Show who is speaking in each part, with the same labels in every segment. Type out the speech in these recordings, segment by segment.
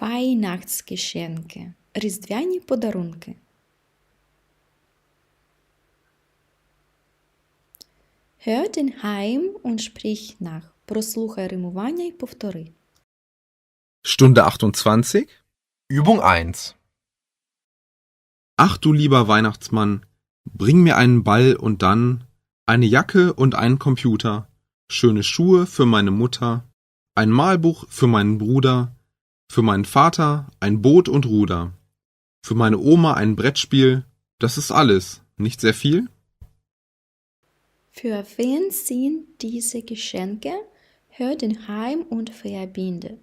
Speaker 1: Weihnachtsgeschenke. Різдвяні подарунки. Hör den Heim und sprich nach. Прослухай римування і повтори.
Speaker 2: Stunde 28.
Speaker 3: Übung 1.
Speaker 2: Ach du lieber Weihnachtsmann, bring mir einen Ball und dann eine Jacke und einen Computer, schöne Schuhe für meine Mutter, ein Malbuch für meinen Bruder, für meinen Vater ein Boot und Ruder, für meine Oma ein Brettspiel, das ist alles, nicht sehr viel?
Speaker 1: Für wen sind diese Geschenke? Hör den Heim und verbinde.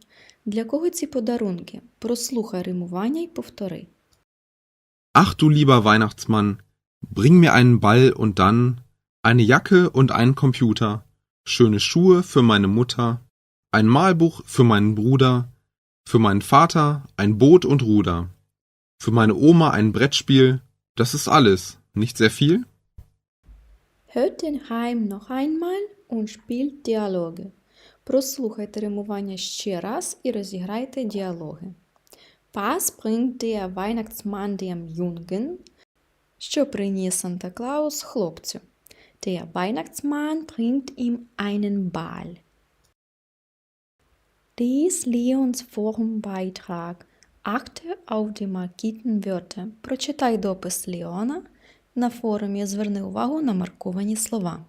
Speaker 1: Для кого ці подарунки? Прослухай римування і повтори.
Speaker 2: Ach du lieber Weihnachtsmann, bring mir einen Ball und dann eine Jacke und einen Computer, schöne Schuhe für meine Mutter, ein Malbuch für meinen Bruder, für meinen Vater ein Boot und Ruder, für meine Oma ein Brettspiel, das ist alles, nicht sehr viel?
Speaker 1: Hört den Heim noch einmal und spielt Діалоги. Прослухайте римування ще раз і розіграйте діалоги. Was bringt der Weihnachtsmann dem Jungen? Що приніс Санта Клаус хлопцю? Der Weihnachtsmann bringt ihm einen Ball. Lies Leons Forumbeitrag. Achte auf die markierten Wörter. Прочитай допис Леона. На форумі зверни увагу на марковані слова.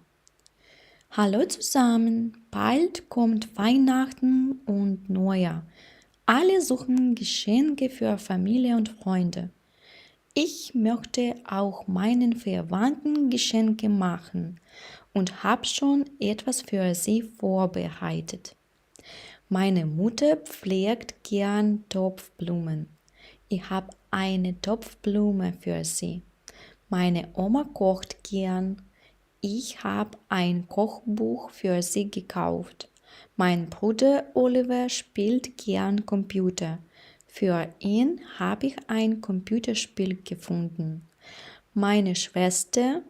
Speaker 1: Hallo zusammen, bald kommt Weihnachten und Neujahr. Alle suchen Geschenke für Familie und Freunde. Ich möchte auch meinen Verwandten Geschenke machen und habe schon etwas für sie vorbereitet. Meine Mutter pflegt gern Topfblumen. Ich habe eine Topfblume für sie. Meine Oma kocht gern. Ich habe ein Kochbuch für sie gekauft. Mein Bruder Oliver spielt gern Computer. Für ihn habe ich ein Computerspiel gefunden. Meine Schwester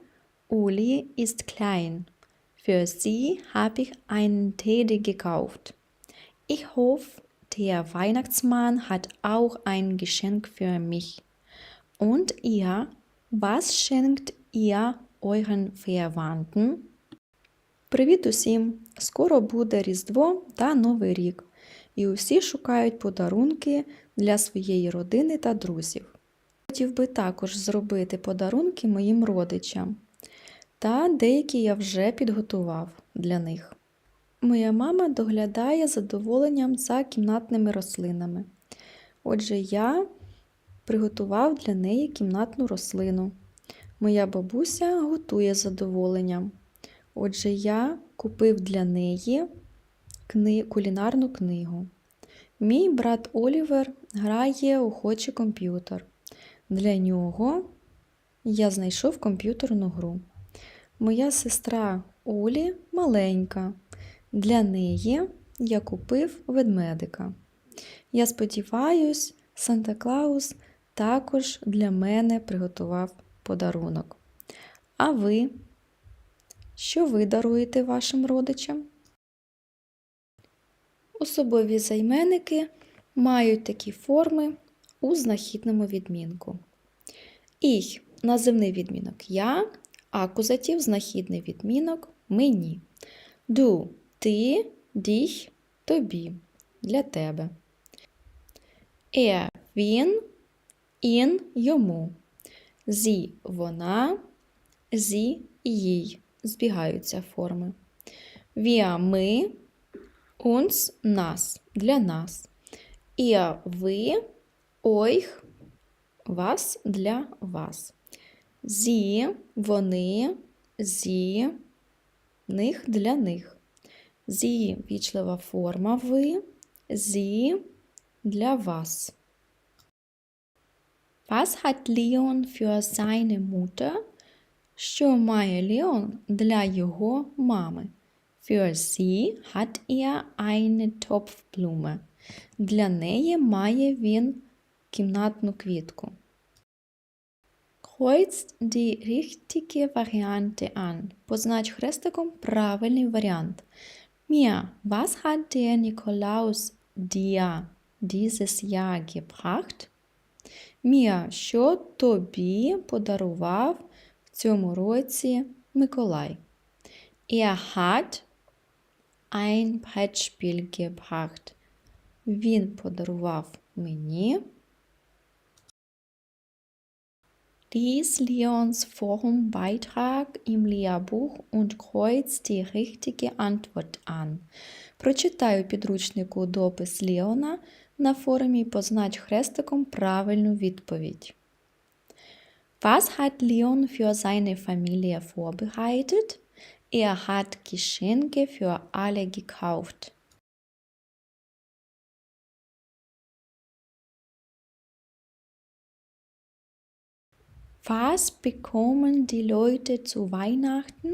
Speaker 1: Uli ist klein. Für sie habe ich einen Teddy gekauft. Ich hoffe, der Weihnachtsmann hat auch ein Geschenk für mich. Und ihr, was schenkt ihr euren Verwandten? Привіт усім! Скоро буде Різдво та Новий рік, і усі шукають подарунки для своєї родини та друзів. Хотів би також зробити подарунки моїм родичам, та деякі я вже підготував для них. Моя мама доглядає задоволенням за кімнатними рослинами. Отже, я приготував для неї кімнатну рослину. Моя бабуся готує задоволенням. Отже, я купив для неї кни... кулінарну книгу. Мій брат Олівер грає у хоче комп'ютер. Для нього я знайшов комп'ютерну гру. Моя сестра Олі маленька. Для неї я купив ведмедика. Я сподіваюсь, Санта Клаус також для мене приготував подарунок. А ви? Що ви даруєте вашим родичам? Особові займенники мають такі форми у знахідному відмінку. Ich – називний відмінок я, акузатив знахідний відмінок мені. Du – ти, dich – тобі, для тебе. Er – він, ihn – йому. Sie – вона, sie – їй. Збігаються форми. Wir – ми, uns – нас, для нас. Ihr – ви, euch – вас, для вас. Sie – вони, sie – них, для них. Sie – вічлива форма ви, sie – для вас. Was hat Leon für seine Mutter? Що має Леон для його мами? Für sie hat er eine Topfblume. Для неї має він кімнатну квітку. Kreuzt die richtige Variante an. Познач хрестиком правильний варіант. Mir, was hat der Nikolaus dir dieses Jahr gebracht? Мія, що тобі подарував в цьому році Миколай? Er hat ein Brettspiel gebracht. Він подарував мені. Lies Leons Forum-Beitrag im Lehrbuch und kreuz die richtige Antwort an. Прочитай у підручнику допис Леона на форумі і познач хрестиком правильну відповідь. Was hat Leon für seine Familie vorbereitet? Er hat Geschenke für alle gekauft. Was bekommen die Leute zu Weihnachten?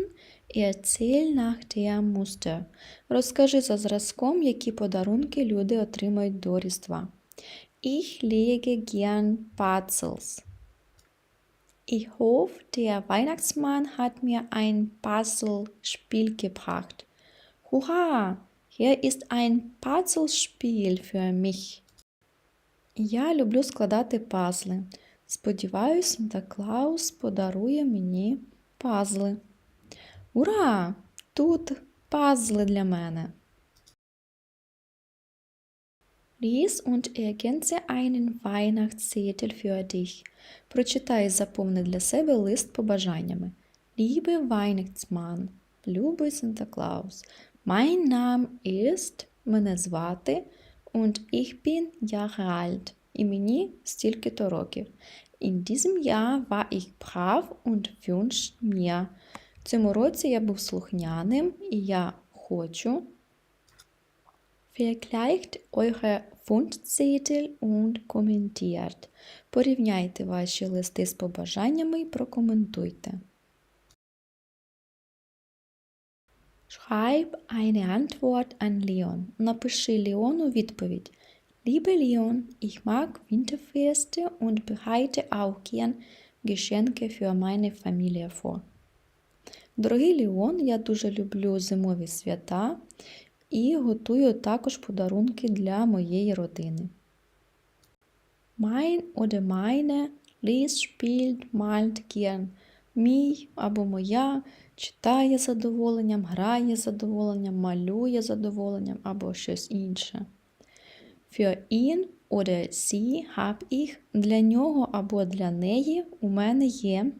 Speaker 1: Erzähl nach der Muster. Розкажи за зразком, які подарунки люди отримають до Різдва. Ich lege gern Puzzles. Ich hoffe, der Weihnachtsmann hat mir ein Puzzlespiel gebracht. Hurra! Hier ist ein Puzzlespiel für mich. Я люблю складати пазли. Сподіваюсь, Санта Клаус подарує мені пазли. Ура! Тут пазли для мене. Lies und ergänze einen Weihnachtszettel für dich. Прочитай і заповни для себе лист побажаннями. Liebe Weihnachtsmann, любий Санта Клаус, mein Name ist, мене звати, und ich bin Jahre alt, і мені стільки-то років. In diesem Jahr war ich brav und wünsche mir. Цьому році я був слухняним і я хочу. Vergleicht eure Wunschzettel und kommentiert. Порівняйте ваші листи з побажаннями і прокоментуйте. Schreib eine Antwort an Leon. Напиши Леону відповідь. Liebe Leon, ich mag Winterfeste und bereite auch gern Geschenke für meine Familie vor. Дорогий Леон, я дуже люблю зимові свята і готую також подарунки для моєї родини. Mein oder meine liest, spielt, malt gern. Мій або моя читає задоволенням, грає задоволенням, малює задоволенням або щось інше. Für ihn oder sie habe ich для нього або для неї у мене є